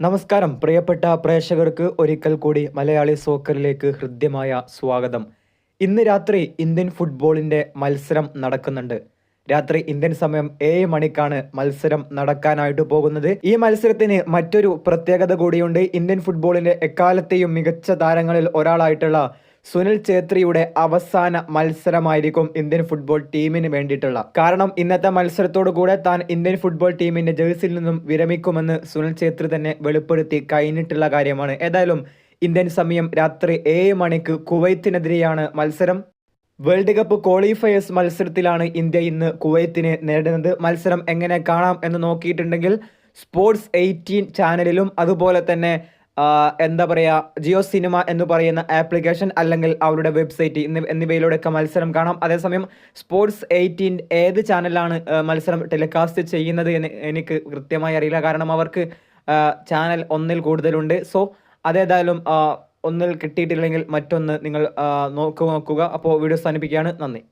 നമസ്കാരം. പ്രിയപ്പെട്ട പ്രേക്ഷകർക്ക് ഒരിക്കൽ കൂടി മലയാളി സോക്കറിലേക്ക് ഹൃദ്യമായ സ്വാഗതം. ഇന്ന് രാത്രി ഇന്ത്യൻ ഫുട്ബോളിന്റെ മത്സരം നടക്കുന്നുണ്ട്. രാത്രി ഇന്ത്യൻ സമയം ഏഴ് മണിക്കാണ് മത്സരം നടക്കാനായിട്ട് പോകുന്നത്. ഈ മത്സരത്തിന് മറ്റൊരു പ്രത്യേകത കൂടിയുണ്ട്. ഇന്ത്യൻ ഫുട്ബോളിന്റെ എക്കാലത്തെയും മികച്ച താരങ്ങളിൽ ഒരാളായിട്ടുള്ള സുനിൽ ഛേത്രിയുടെ അവസാന മത്സരമായിരിക്കും ഇന്ത്യൻ ഫുട്ബോൾ ടീമിന് വേണ്ടിയിട്ടുള്ള കാരണം ഇന്നത്തെ മത്സരത്തോടു കൂടെ താൻ ഇന്ത്യൻ ഫുട്ബോൾ ടീമിന്റെ ജേഴ്സിയിൽ നിന്നും വിരമിക്കുമെന്ന് സുനിൽ ഛേത്രി തന്നെ വെളിപ്പെടുത്തി കഴിഞ്ഞിട്ടുള്ള കാര്യമാണ്. ഏതായാലും ഇന്ത്യൻ സമയം രാത്രി ഏഴ് മണിക്ക് കുവൈത്തിനെതിരെയാണ് മത്സരം. വേൾഡ് കപ്പ് ക്വാളിഫയേഴ്സ് മത്സരത്തിലാണ് ഇന്ത്യ ഇന്ന് കുവൈത്തിനെ നേടുന്നത് മത്സരം എങ്ങനെ കാണാം എന്ന് നോക്കിയിട്ടുണ്ടെങ്കിൽ സ്പോർട്സ് എയ്റ്റീൻ ചാനലിലും അതുപോലെ തന്നെ എന്താ പറയുക ജിയോ സിനിമ എന്ന് പറയുന്ന ആപ്ലിക്കേഷൻ അല്ലെങ്കിൽ അവരുടെ വെബ്സൈറ്റ് എന്നിവ എന്നിവയിലൂടെയൊക്കെ മത്സരം കാണാം. അതേസമയം സ്പോർട്സ് എയ്റ്റീൻ ഏത് ചാനലാണ് മത്സരം ടെലികാസ്റ്റ് ചെയ്യുന്നത് എന്ന് എനിക്ക് കൃത്യമായി അറിയില്ല. കാരണം അവർക്ക് ചാനൽ ഒന്നിൽ കൂടുതലുണ്ട്. സോ അതേതായാലും ഒന്നിൽ കിട്ടിയിട്ടില്ലെങ്കിൽ മറ്റൊന്ന് നിങ്ങൾ നോക്കു നോക്കുക. അപ്പോൾ വീഡിയോ അവസാനിപ്പിക്കുകയാണ്. നന്ദി.